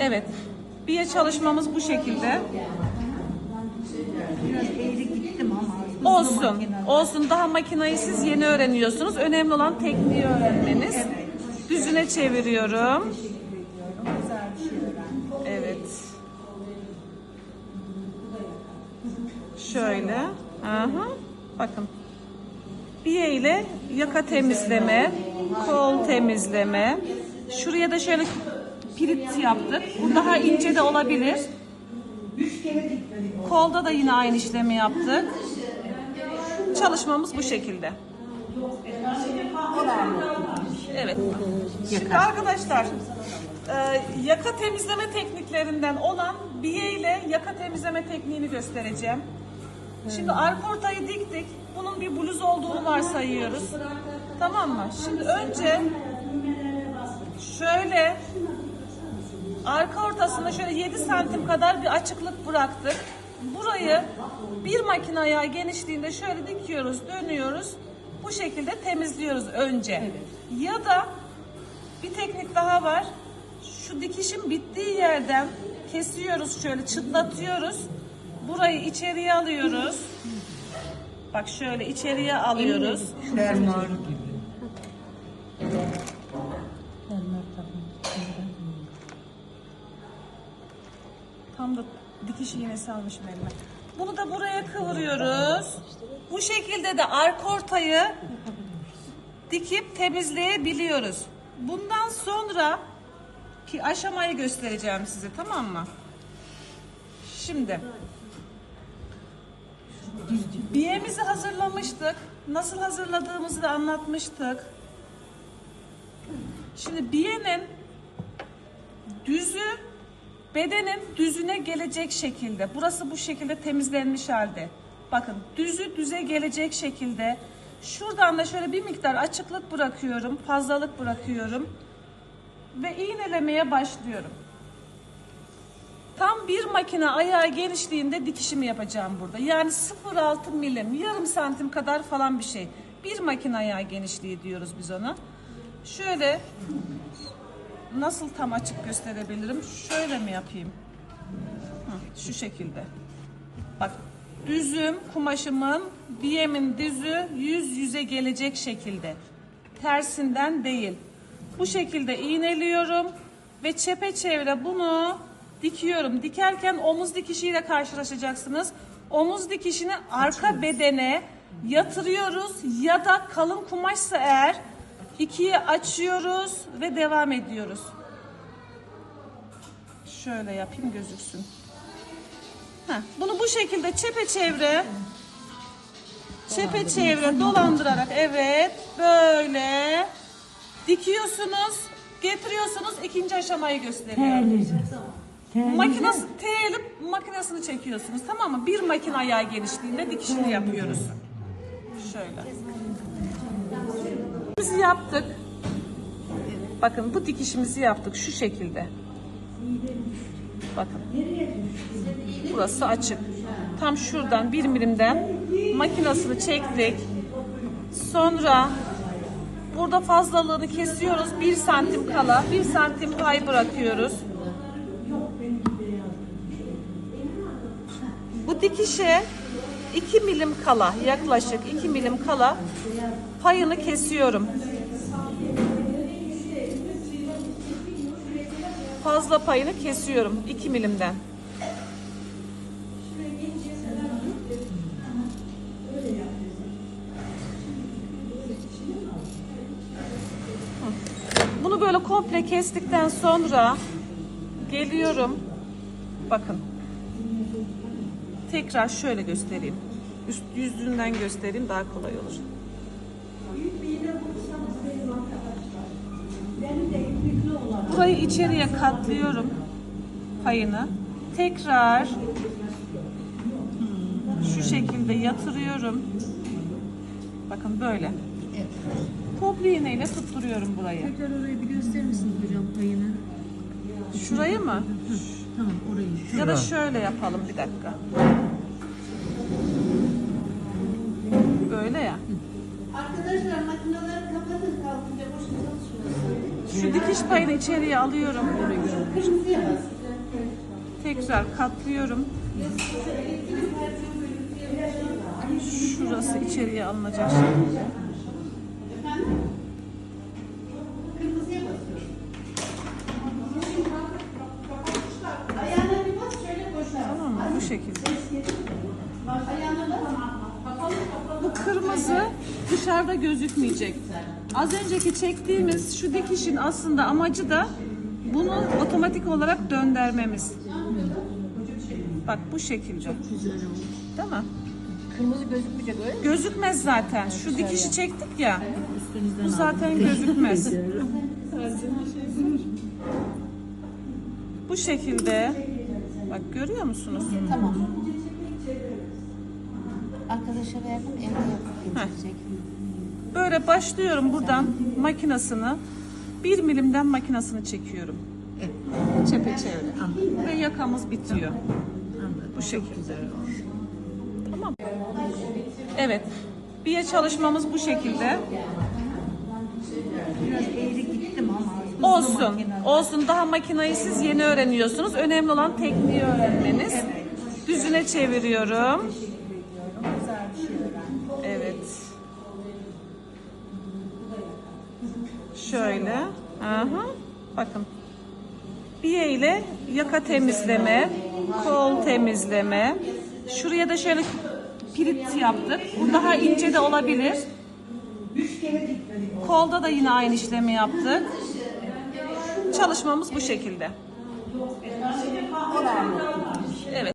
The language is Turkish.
Evet. Biye çalışmamız bu şekilde. Olsun. Olsun. Daha makinayı siz yeni öğreniyorsunuz. Önemli olan tekniği öğrenmeniz. Düzüne çeviriyorum. Evet. Şöyle. Aha. Bakın. Biye ile yaka temizleme, kol temizleme. Şuraya da şöyle pirit yaptık. Bu daha ince de olabilir. Kolda da yine aynı işlemi yaptık. Çalışmamız bu şekilde. Evet. Şimdi arkadaşlar e, yaka temizleme tekniklerinden olan biye ile yaka temizleme tekniğini göstereceğim. Şimdi arka ortayı diktik. Bunun bir bluz olduğunu varsayıyoruz. Tamam mı? Şimdi önce şöyle arka ortasında şöyle 7 santim kadar bir açıklık bıraktık. Burayı bir makine ayağı genişliğinde şöyle dikiyoruz, dönüyoruz. Bu şekilde temizliyoruz önce. Ya da bir teknik daha var. Şu dikişin bittiği yerden kesiyoruz şöyle çıtlatıyoruz. Burayı içeriye alıyoruz. Bak şöyle içeriye alıyoruz. Fermuar. Tam da dikiş iğnesi almışım elime. Bunu da buraya kıvırıyoruz. Bu şekilde de arka ortayı dikip temizleyebiliyoruz. Bundan sonra ki aşamayı göstereceğim size tamam mı? Şimdi biyemizi hazırlamıştık. Nasıl hazırladığımızı da anlatmıştık. Şimdi biyenin düzü bedenin düzüne gelecek şekilde. Burası bu şekilde temizlenmiş halde. Bakın düzü düze gelecek şekilde. Şuradan da şöyle bir miktar açıklık bırakıyorum. Fazlalık bırakıyorum. Ve iğnelemeye başlıyorum. Tam bir makine ayağı genişliğinde dikişimi yapacağım burada. Yani 0,6 milim, yarım santim kadar falan bir şey. Bir makine ayağı genişliği diyoruz biz ona. Şöyle nasıl tam açık gösterebilirim? Şöyle mi yapayım? Hı, şu şekilde. Bak düzüm kumaşımın biyemin düzü yüz yüze gelecek şekilde. Tersinden değil. Bu şekilde iğneliyorum ve çepeçevre bunu dikiyorum. Dikerken omuz dikişiyle karşılaşacaksınız. Omuz dikişini arka bedene yatırıyoruz ya da kalın kumaşsa eğer ikiye açıyoruz ve devam ediyoruz. Şöyle yapayım gözüksün. Heh, bunu bu şekilde çepeçevre çepeçevre dolandırarak evet böyle dikiyorsunuz getiriyorsunuz ikinci aşamayı gösteriyorum. Makinası teğelip makinesini çekiyorsunuz tamam mı? Bir makine ayağı genişliğinde dikişini yapıyoruz. Şöyle. Biz yaptık. Bakın bu dikişimizi yaptık şu şekilde. Bakın. Burası açık. Tam şuradan bir milimden makinasını çektik. Sonra burada fazlalığını kesiyoruz. Bir santim kala. Bir santim pay bırakıyoruz. Bu dikişe 2 milim kala yaklaşık 2 milim kala payını kesiyorum. Fazla payını kesiyorum 2 milimden. Bunu böyle komple kestikten sonra geliyorum. Bakın. Tekrar şöyle göstereyim. Üst yüzünden göstereyim daha kolay olur. Burayı içeriye katlıyorum payını. Tekrar şu şekilde yatırıyorum. Bakın böyle. Komple iğneyle tutturuyorum burayı. Tekrar orayı bir gösterir misiniz hocam payını? Şurayı mı? Tamam orayı. Ya da şöyle yapalım bir dakika. Böyle ya. Arkadaşlar makineleri kapatın kalkınca boşuna çalışmasın. Şu dikiş payını içeriye alıyorum. Kırmızıya. Tekrar katlıyorum. Şurası içeriye alınacak şekilde. Bu kırmızı dışarıda gözükmeyecek. Az önceki çektiğimiz şu dikişin aslında amacı da bunu otomatik olarak döndürmemiz. Bak bu şekilde. Değil mi? Kırmızı gözükmeyecek öyle mi? Gözükmez zaten. Şu dikişi çektik ya. Bu zaten gözükmez. Bu şekilde. Bak görüyor musunuz? Tamam. Arkadaşa verdim evde yapıp getirecek. Böyle başlıyorum buradan makinasını. Bir milimden makinasını çekiyorum. Çepeçevre. Ve yakamız bitiyor. Bu şekilde. Tamam. Evet. Biye çalışmamız bu şekilde. Biraz eğri gittim ama hızlı Olsun. Olsun. Daha makinayı siz yeni öğreniyorsunuz. Önemli olan tekniği öğrenmeniz. Düzüne çeviriyorum. Evet. Şöyle. Aha. Bakın. Biye ile yaka temizleme, kol temizleme. Şuraya da şöyle pirit yaptık. Bu daha ince de olabilir. Kolda da yine aynı işlemi yaptık. Çalışmamız bu şekilde. Evet.